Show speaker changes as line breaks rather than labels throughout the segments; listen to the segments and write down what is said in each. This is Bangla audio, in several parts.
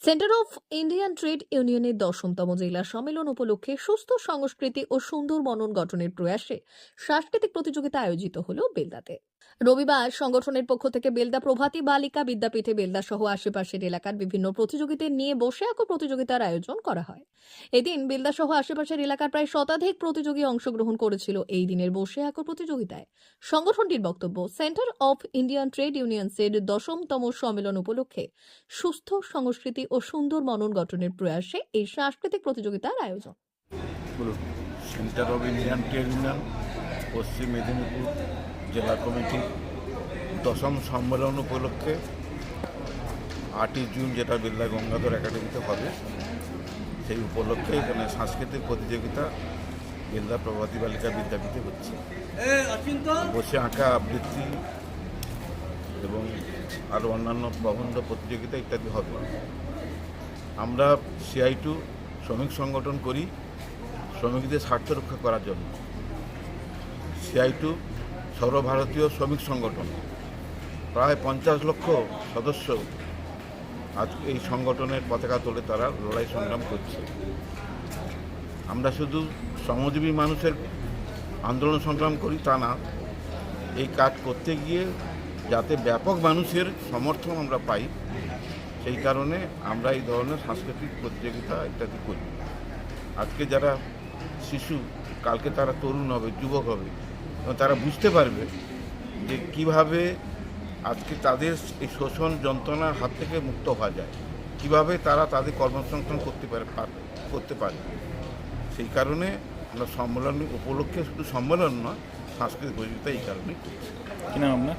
সেন্টার অফ ইন্ডিয়ান ট্রেড ইউনিয়নের দশমতম জেলা সম্মেলন উপলক্ষে সুস্থ সংস্কৃতি ও সুন্দর মনন গঠনের প্রয়াসে সাংস্কৃতিক প্রতিযোগিতা আয়োজিত হল বেলদাতে। রবিবার সংগঠনের পক্ষ থেকে বেলদা প্রভাতী বালিকা বিদ্যাপীঠে বেলদা সহ আশেপাশের এলাকার বিভিন্ন প্রতিযোগিতা নিয়ে বসে আঁকো প্রতিযোগিতার আয়োজন করা হয়। এদিন বেলদা সহ আশেপাশের এলাকার প্রায় শতাধিক প্রতিযোগী অংশগ্রহণ করেছিল এই দিনের বসে আঁকো প্রতিযোগিতায়। সংগঠনটির বক্তব্য, সেন্টার অফ ইন্ডিয়ান ট্রেড ইউনিয়নসের দশমতম সম্মেলন উপলক্ষে সুস্থ, সংস্কৃতি ও সুন্দর মনন গঠনের প্রয়াসে এই সাংস্কৃতিক প্রতিযোগিতার আয়োজন।
Centre of Indian trade union, Paschim Medinipur জেলা কমিটি দশম সম্মেলন উপলক্ষে আটই জুন যেটা বিড়লা গঙ্গাধর একাডেমিতে হবে সেই উপলক্ষে এখানে সাংস্কৃতিক প্রতিযোগিতা বেলদা প্রভাতী বালিকা বিদ্যাপীঠে হচ্ছে। বসে আঁকা আবৃত্তি এবং আরও অন্যান্য প্রবন্ধ প্রতিযোগিতা ইত্যাদি হবে। আমরা সিআই টু শ্রমিক সংগঠন করি শ্রমিকদের স্বার্থ রক্ষা করার জন্য। সিআই টু সর্বভারতীয় শ্রমিক সংগঠন। প্রায় পঞ্চাশ লক্ষ সদস্য আজ এই সংগঠনের পতাকা তোলে তারা লড়াই সংগ্রাম করছে। আমরা শুধু শ্রমজীবী মানুষের আন্দোলন সংগ্রাম করি তা না, এই কাজ করতে গিয়ে যাতে ব্যাপক মানুষের সমর্থন আমরা পাই, সেই কারণে আমরা এই ধরনের সাংস্কৃতিক প্রতিযোগিতা ইত্যাদি করি। আজকে যারা শিশু, কালকে তারা তরুণ হবে, যুবক হবে এবং তারা বুঝতে পারবে যে কীভাবে আজকে তাদের এই শোষণ যন্ত্রণার হাত থেকে মুক্ত হওয়া যায়। কীভাবে তারা তাদের কর্মসংস্থান করতে পারে করতে পারে। সেই কারণে আমরা সম্মেলন উপলক্ষে শুধু সম্মেলন নয় সাংস্কৃতিক প্রতিযোগিতা এই কারণেই করছি।
কি নাম আপনার?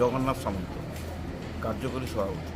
জগন্নাথ সামন্ত কার্যকরী সভাপতি।